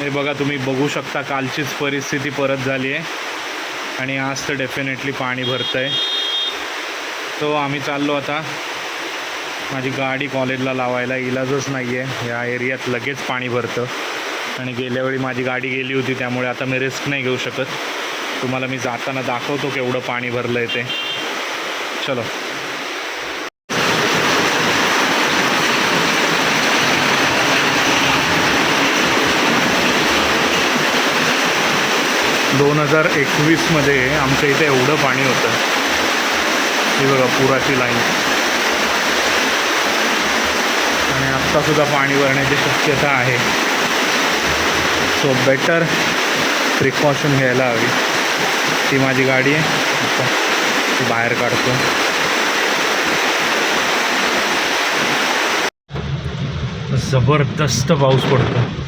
हे बघा तुम्ही बघू शकता कालचीच परिस्थिती परत झाली आहे. आणि आज तर डेफिनेटली पाणी भरतं आहे तो आम्ही चाललो आता. माझी गाडी कॉलेजला लावायला इलाजच नाही आहे या एरियात लगेच पाणी भरतं. आणि गेल्या वेळी माझी गाडी गेली होती त्यामुळे आता मी रिस्क नाही घेऊ शकत. तुम्हाला मी जाताना दाखवतो केवढं पाणी भरलं आहे ते. चलो. दोन हजार एकवीसमध्ये आमच्या इथे एवढं पाणी होतं. हे बघा पुराची लाईन. आणि आत्तासुद्धा पाणी भरण्याची शक्यता आहे. सो बेटर प्रिकॉशन घ्यायला हवी. ती माझी गाडी आहे. आता ती बाहेर काढतो. जबरदस्त पाऊस पडतो.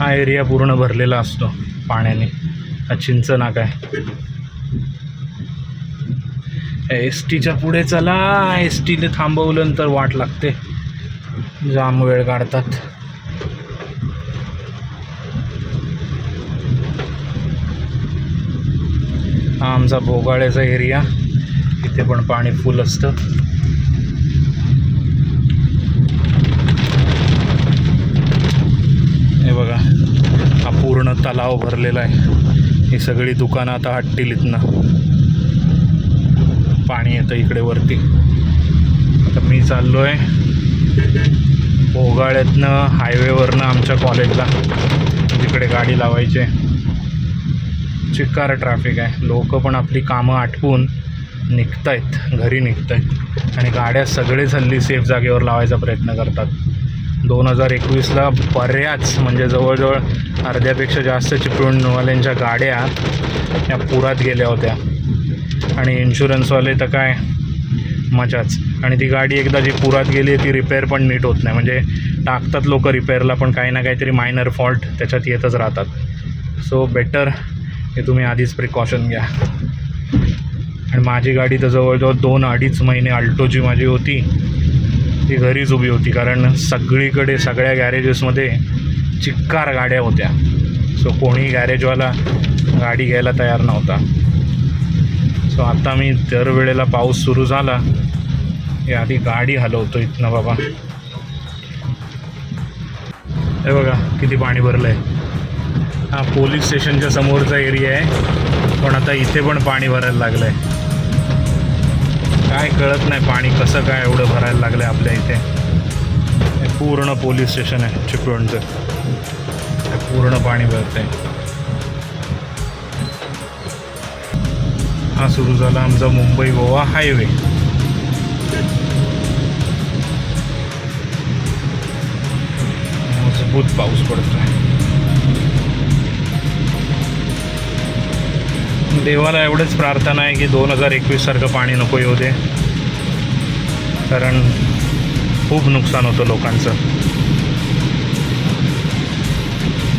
हा एरिया पूर्ण भरलेला असतो पाण्याने. हा चिंच नाका आहे एस टीच्या पुढे चला. एस टीने थांबवलं तर वाट लागते. जाम वेळ काढतात. हा आमचा भोगाळ्याचा एरिया. इथे पण पाणी फुल असतं. बघा. हा पूर्ण तलाव भरलेला आहे. ही सगळी दुकानं आता हटतील इथनं. पाणी येतं इकडे वरती. तर मी चाललो आहे भोगाळ्यातनं हायवेवरनं आमच्या कॉलेजला तिकडे गाडी लावायची आहे. ट्रॅफिक आहे. लोक पण आपली कामं आटपून निघत आहेत घरी निघत आहेत आणि गाड्या सगळेच हल्ली सेफ जागेवर लावायचा प्रयत्न करतात. दोन हजार एकवीसला बऱ्याच म्हणजे जवळजवळ अर्ध्यापेक्षा जास्त चिपळूणवाल्यांच्या गाड्या या पुरात गेल्या होत्या. आणि इन्शुरन्सवाले तर काय? मजाच. आणि ती गाडी एकदा जी पुरात गेली ती रिपेअर पण नीट होत नाही. म्हणजे टाकतात लोक रिपेअरला पण काही ना काहीतरी मायनर फॉल्ट त्याच्यात येतच राहतात. सो बेटर हे तुम्ही आधीच प्रिकॉशन घ्या. आणि माझी गाडी तर जवळजवळ दोन अडीच महिने अल्टो जी माझी होती. ती घरीच उभी होती कारण सगळीकडे सगळ्या गॅरेजेसमध्ये चिक्कार गाड्या होत्या. सो कोणी गॅरेजवाला गाडी घ्यायला तयार नव्हता. सो आता मी दरवेळेला पाऊस सुरू झाला या आधी गाडी हलवतो इथनं बाबा. हे बघा किती पाणी भरलं आहे हा पोलीस स्टेशनच्या समोरचा एरिया आहे पण आता इथे पण पाणी भरायला लागलं आहे काय कळत नाही पाणी कसं काय एवढं भरायला लागलं आहे आपल्या इथे. हे पूर्ण पोलीस स्टेशन आहे चिपळूणचं. पूर्ण पाणी भरतंय. हा सुरू झाला आमचा मुंबई गोवा हायवे. मजबूत पाऊस पडतो आहे देवाला एवढंच प्रार्थना आहे की दोन हजार एकवीस सारखं पाणी नको येऊ दे. कारण खूप नुकसान होतं लोकांचं.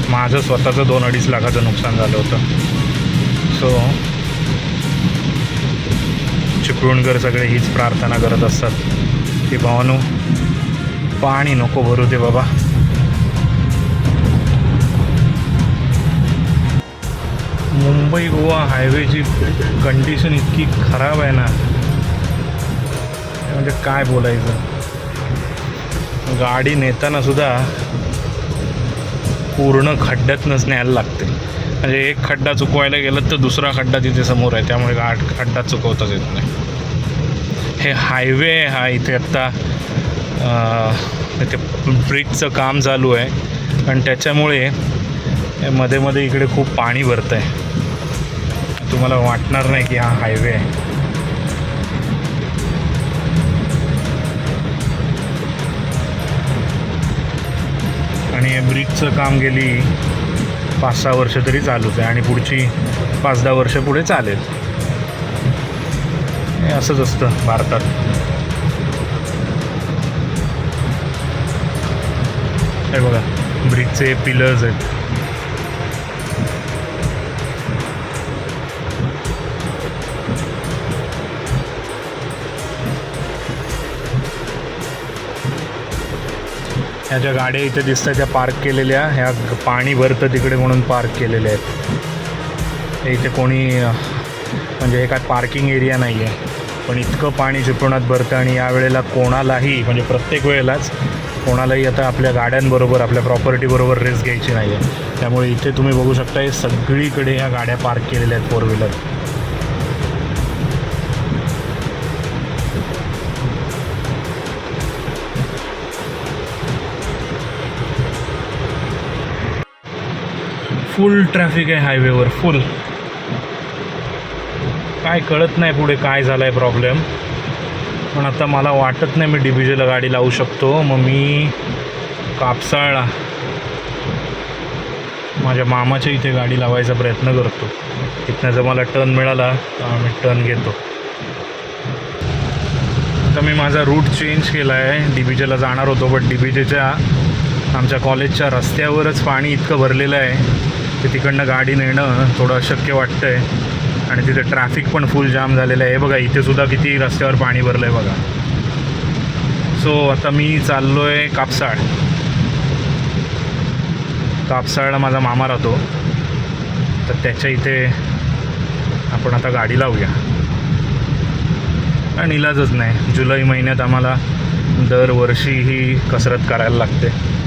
माझं स्वतःचं दोन अडीच लाखाचं नुकसान झालं होतं. सो चिपळूणकर सगळे हीच प्रार्थना करत असतात की भावानो पाणी नको भरू दे बाबा. मुंबई गोवा हायवेची कंडिशन इतकी खराब आहे ना. म्हणजे काय बोलायचं? गाडी नेताना सुद्धा पूर्ण खड्ड्यातनंच न्यायला लागते. म्हणजे एक खड्डा चुकवायला गेलं तर दुसरा खड्डा तिथे समोर आहे. त्यामुळे गाड खड्डा चुकवताच येत नाही. हे हायवे हा. इथे आत्ता अं, इथे ब्रिजचं काम चालू आहे. आणि त्याच्यामुळे मध्ये मध्ये इकडे खूप पाणी भरतं आहे तुम्हाला वाटणार नाही की हा हायवे आहे. आणि हे ब्रिजचं काम गेली पाच सहा वर्ष तरी चालूच आहे आणि पुढची पाच दहा वर्ष पुढे चालेल. हे असंच असतं भारतात. हे बघा ब्रिजचे पिलर्स आहेत. ह्या ज्या गाड्या इथे दिसतात त्या पार्क केलेल्या ह्या पाणी भरतं तिकडे म्हणून पार्क केलेल्या आहेत. इथे कोणी म्हणजे हे काय पार्किंग एरिया नाही आहे पण इतकं पाणी चिपळुणात भरतं आणि यावेळेला कोणालाही म्हणजे प्रत्येक वेळेलाच कोणालाही आता आपल्या गाड्यांबरोबर आपल्या प्रॉपर्टीबरोबर रेस घ्यायची नाही आहे त्यामुळे इथे तुम्ही बघू शकता हे सगळीकडे ह्या गाड्या पार्क केलेल्या आहेत फोर व्हीलर फुल ट्रॅफिक आहे हायवेवर फुल. काय कळत नाही पुढे काय झालं आहे प्रॉब्लेम पण आता मला वाटत नाही मी डी बी जेला गाडी लावू शकतो. मग मी कापसाळला माझ्या मामाच्या इथे गाडी लावायचा प्रयत्न करतो. इथनं जर मला टर्न मिळाला तर आम्ही टर्न घेतो. आता मी माझा रूट चेंज केला आहे डी बी जेला जाणार होतो बट डी बी जेच्या आमच्या कॉलेजच्या रस्त्यावरच पाणी इतकं भरलेलं आहे. की तिकडनं गाडी नेणं थोडं अशक्य वाटतं आहे आणि तिथे ट्रॅफिक पण फुल जाम झालेलं आहे. बघा इथे सुद्धा किती रस्त्यावर पाणी भरलं आहे बघा. सो आता मी चाललो आहे कापसाळ. कापसाळला माझा मामा राहतो. तर त्याच्या इथे आपण आता गाडी लावूया. आणि इलाजच नाही. जुलै महिन्यात आम्हाला दरवर्षी ही कसरत करायला लागते.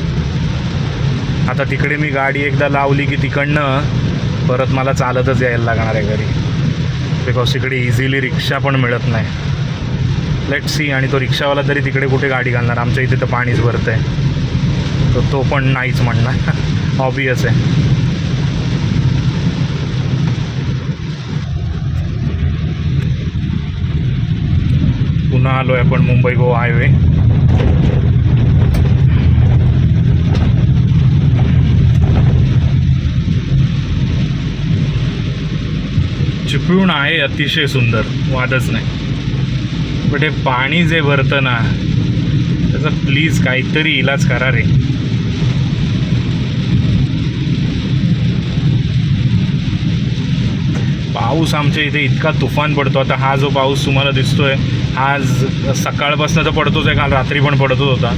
आता तिकडे मी गाडी एकदा लावली की तिकडनं परत मला चालतच यायला लागणार आहे घरी. बिकॉज तिकडे इझिली रिक्षा पण मिळत नाही. लेट सी आणि तो रिक्षावाला तरी तिकडे कुठे गाडी घालणार? आमच्या इथे तर पाणीच भरतं आहे तर तो पण नाहीच म्हणणार. ऑबियस आहे. पुन्हा आलो आहे आपण मुंबई गोवा हायवे. चिपळूण आहे अतिशय सुंदर वादच नाही. बट हे पाणी जे भरतं ना त्याचा प्लीज काहीतरी इलाज करा रे. पाऊस आमच्या इथे इतका तुफान पडतो. आता हा जो पाऊस तुम्हाला दिसतोय आज सकाळपासून तर पडतोच आहे काल रात्री पण पडतच होता.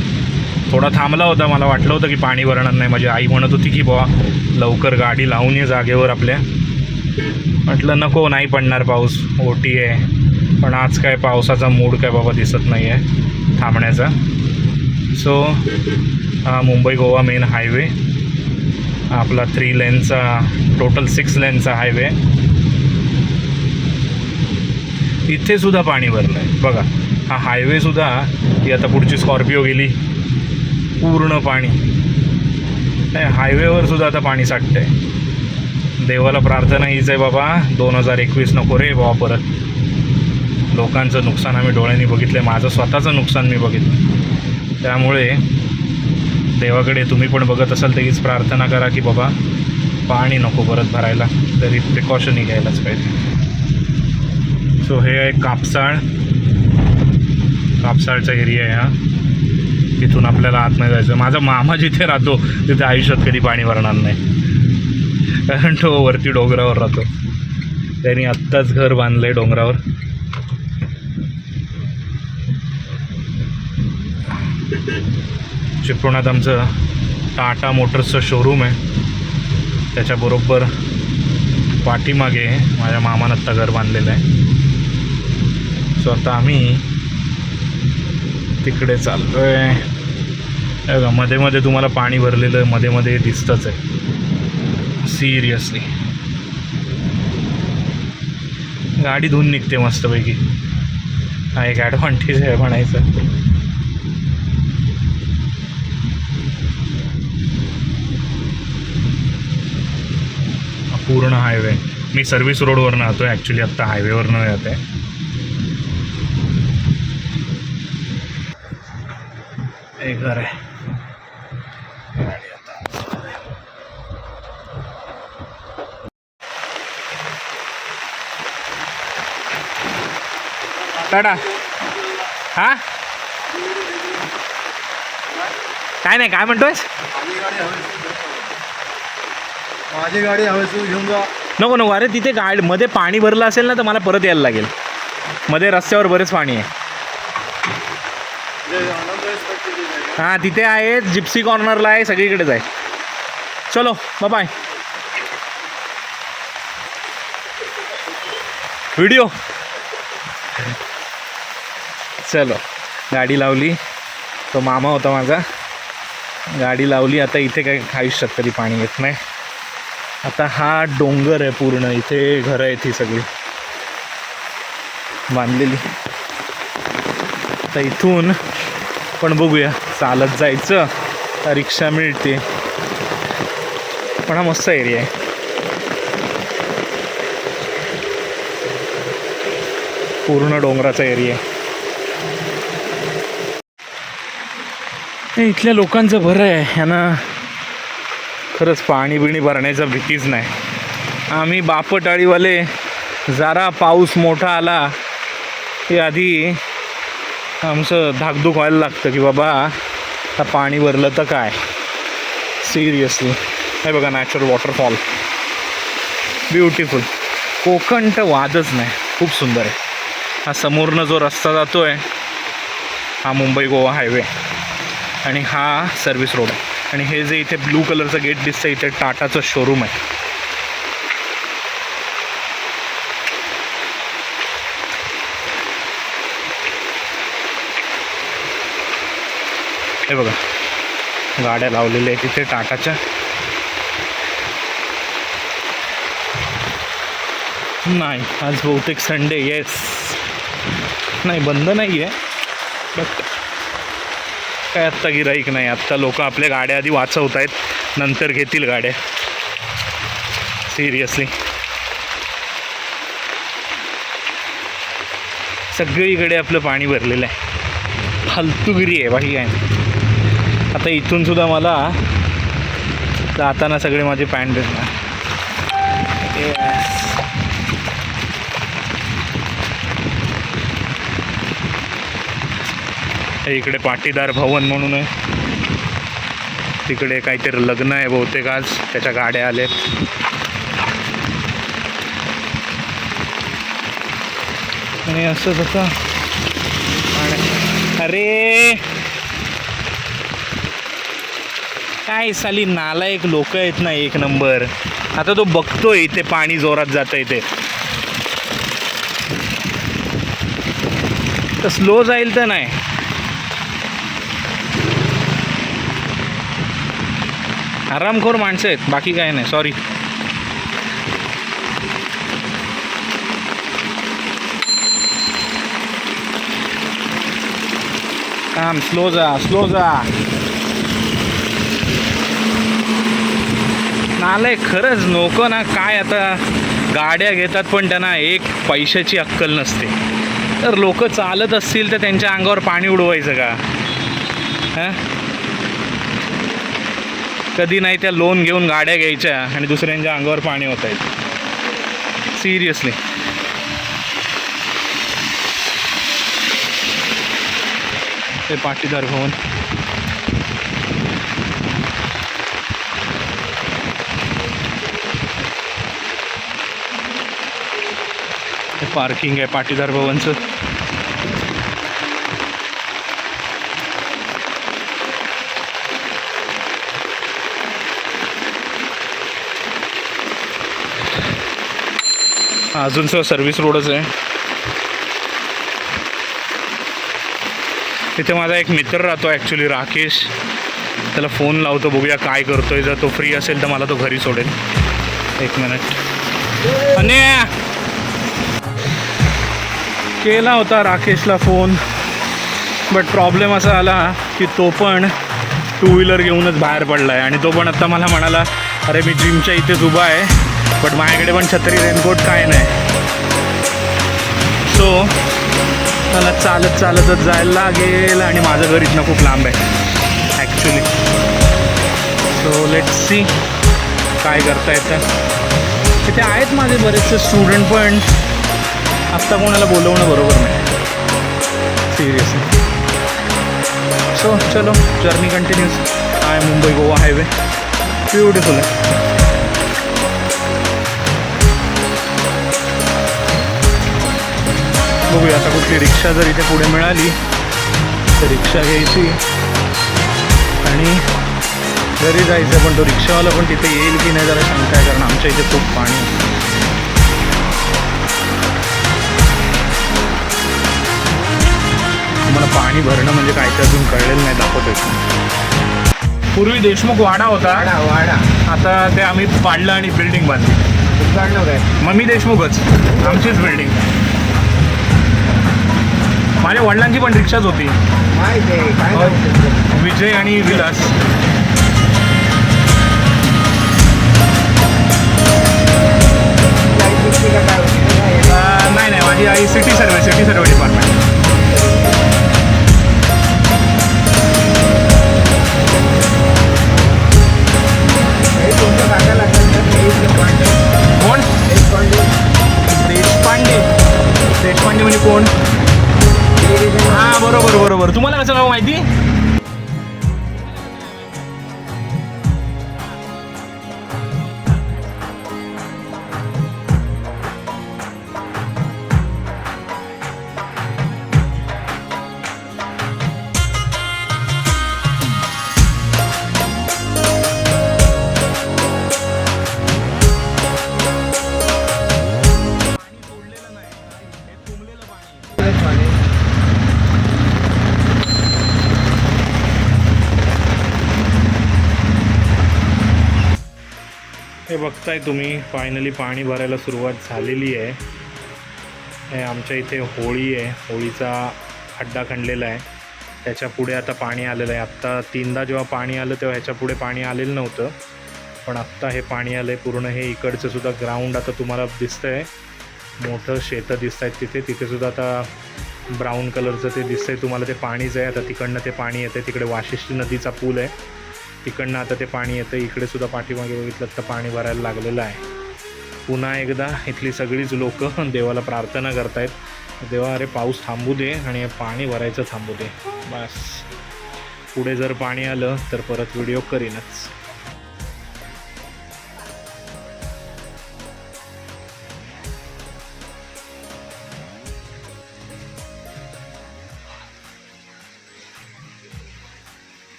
थोडा थांबला होता मला वाटलं होतं की पाणी भरणार नाही. माझी आई म्हणत होती की बुवा लवकर गाडी लावून ये जागेवर आपल्या. म्हटलं नको नाही पडणार पाऊस. ओटी आहे. पण आज काय पावसाचा मूड काय बाबा दिसत नाही आहे थांबण्याचा. सो हा मुंबई गोवा मेन हायवे आपला थ्री लेनचा टोटल सिक्स लेनचा हायवे इथे सुद्धा पाणी भरलं आहे बघा हा हायवेसुद्धा ही आता पुढची स्कॉर्पिओ गेली. पूर्ण पाणी. नाही हायवेवर सुद्धा आता पाणी साठतंय. देवाला प्रार्थना हीच आहे बाबा. दोन हजार एकवीस नको रे बाबा परत. लोकांचं नुकसान आम्ही डोळ्यांनी बघितलं आहे माझं स्वतःचं नुकसान मी बघितलं त्यामुळे देवाकडे तुम्ही पण बघत असाल तर हीच प्रार्थना करा की बाबा पाणी नको परत भरायला. तरी प्रिकॉशनही घ्यायलाच पाहिजे. सो हे आहे कापसाळ. कापसाळचा एरिया आहे हा. तिथून आपल्याला आतमध्ये जायचं. माझा मामा जिथे राहतो तिथे आयुष्यात कधी पाणी भरणार नाही. कारण तो वरती डोंगरावर राहतो. त्यांनी आत्ताच घर बांधलं आहे डोंगरावर. चिपळुणात आमचं टाटा मोटर्सचं शोरूम आहे. त्याच्याबरोबर पाठीमागे माझ्या मामानं आत्ता घर बांधलेलं आहे. सो आता आम्ही तिकडे चाललो आहे मध्ये मध्ये तुम्हाला पाणी भरलेलं मध्ये मध्ये दिसतंच आहे. सिरियसली गाडी धुवून निघते मस्तपैकी. हा एक ॲडव्हान्टेज आहे म्हणायचं. पूर्ण हायवे मी सर्व्हिस रोडवरनं राहतो ॲक्च्युली आत्ता हायवेवरनं येत आहे हे घर आहे. टाटा. हा? काय नाही काय म्हणतोयस? माझी गाडी हवी तू घेऊन जा. नको नको. अरे तिथे गाडमध्ये पाणी भरलं असेल ना तर मला परत यायला लागेल. मध्ये रस्त्यावर बरेच पाणी आहे. हां तिथे आहे जिप्सी कॉर्नरला आहे सगळीकडेच आहे. चलो बाय व्हिडिओ चलो गाडी लावली. तो मामा होता माझा. गाडी लावली आता इथे काय आयुष्यात शकतरी पाणी येत नाही. आता हा डोंगर आहे पूर्ण इथे घरं आहेत ही सगळी. बांधलेली. आता इथून पण बघूया चालत जायचं रिक्षा मिळते. पण हा मस्त एरिया आहे. पूर्ण डोंगराचा एरिया आहे. हे इथल्या लोकांचं भरं आहे. यांना खरंच पाणी बिणी भरण्याचा भीतीच नाही. आम्ही बापटाळीवाले जरा पाऊस मोठा आला की आधी आमचं धाकधूक व्हायला लागतं की बाबा आता पाणी भरलं तर काय? सिरियसली हे बघा नॅचरल वॉटरफॉल ब्युटिफुल कोकण तर वादच नाही. खूप सुंदर आहे. हा समोरनं जो रस्ता जातो आहे हा मुंबई गोवा हायवे आणि हा सर्व्हिस रोड आहे. आणि हे जे इथे ब्लू कलरचं गेट दिसतं इथे टाटाचं शोरूम आहे. हे बघा गाड्या लावलेल्या आहेत तिथे टाटाच्या. नाही आज बहुतेक संडे येस नाही बंद नाही आहे बट काय आत्ता गिराईक नाही आत्ता लोक आपल्या गाड्या आधी वाचवत आहेत नंतर घेतील गाड्या. सिरियसली सगळीकडे आपलं पाणी भरलेलं आहे. फालतूगिरी आहे बाकी काय आता इथून सुद्धा मला जाताना सगळे माझे पॅन्ट इकडे पाटीदार भवन म्हणून आहे. तिकडे काहीतरी लग्न आहे बहुतेक आज. त्याच्या गाड्या आल्यात आणि असं तसं आणि अरे! काय साली नाला एक लोक आहेत ना एक नंबर. आता तो बघतोय इथे पाणी जोरात जातं इथे. तर स्लो जाईल तर नाही. आरामखोर माणसं आहेत बाकी काही नाही सॉरी काम स्लो जा स्लो जा. नालय खरंच नको ना काय आता गाड्या घेतात पण त्यांना एक पैशाची अक्कल नसते. तर लोक चालत असतील तर त्यांच्या अंगावर पाणी उडवायचं का? हां? कधी नाही त्या लोन घेऊन गाड्या घ्यायच्या आणि दुसऱ्यांच्या अंगावर पाणी होत आहेत सिरियसली ते पाटीदार भवन. पार्किंग आहे पाटीदार भवनचं. अजून सर सर्व्हिस रोडच आहे. तिथे माझा एक मित्र राहतो ॲक्च्युली राकेश. त्याला फोन लावतो बघूया काय करतोय. जर तो फ्री असेल तर मला तो घरी सोडेल. एक मिनिट आणि केला होता राकेशला फोन बट प्रॉब्लेम असा आला की तो पण टू व्हीलर घेऊनच बाहेर पडला आहे आणि तो पण आत्ता मला म्हणाला अरे मी जिमच्या इथेच उभा आहे. बट माझ्याकडे पण छत्री रेनकोट काय नाही. सो मला चालत चालतच जायला लागेल आणि माझं घर इथनं खूप लांब आहे ॲक्च्युली सो लेट सी काय करता येतं. तिथे आहेत माझे बरेचसे स्टुडंट पण आत्ता कोणाला बोलवणं बरोबर नाही. सिरियसली सो चलो journey continues I Mumbai Goa highway beautiful आहे बघूया आता कुठली रिक्षा जर इथे पुढे मिळाली तर रिक्षा घ्यायची. आणि घरी जायचं पण तो रिक्षावाला पण तिथे येईल की नाही जरा शंका आहे कारण आमच्या इथे खूप पाणी आहे. तुम्हाला पाणी भरणं म्हणजे काय ते अजून कळलेलं नाही दाखवतोय पूर्वी देशमुख वाडा होता. वाडा आता ते आम्ही पाडलं आणि बिल्डिंग बांधली. उद्घाटन काय मम्मी देशमुखच. आमचीच बिल्डिंग माझ्या वडिलांची पण रिक्षाच होती? विजय आणि विलास. नाही नाही माझी आई city survey city survey department. बघताय तुम्ही फायनली पाणी भरायला सुरुवात झालेली आहे. हे आमच्या इथे होळी आहे होळीचा खड्डा खणलेला आहे. त्याच्या पुढे आता पाणी आलेलं आहे. आत्ता तीनदा जेव्हा पाणी आलं तेव्हा ह्याच्या पुढे पाणी आलेलं नव्हतं. पण आत्ता हे पाणी आलं आहे पूर्ण हे इकडचं सुद्धा ग्राउंड आता तुम्हाला दिसतं आहे मोठं शेतं दिसत आहेत तिथे तिथेसुद्धा आता ब्राऊन कलरचं ते दिसतं आहे तुम्हाला ते पाणीच आहे आता तिकडनं ते पाणी येतं आहे तिकडे वाशिष्ठी नदीचा पूल आहे. तिकडनं आता ते पाणी येतं. इकडे सुद्धा पाठीमागे बघितलं तर पाणी भरायला लागलेलं आहे. पुन्हा एकदा इथली सगळीच लोक देवाला प्रार्थना करतायत. देवा अरे पाऊस थांबू दे आणि पाणी भरायचं थांबू दे. बस. पुढे जर पाणी आलं तर परत व्हिडिओ करीनच.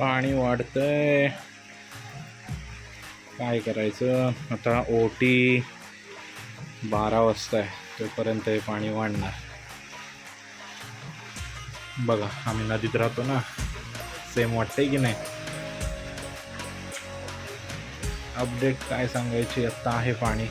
पाणी वाढतंय. काय करायचं? आता ओटी बारा वाजता आहे तोपर्यंत हे पाणी वाढणार. बघा आम्ही नदीत राहतो ना सेम वाटतंय की नाही? अपडेट काय सांगायची? आत्ता आहे पाणी.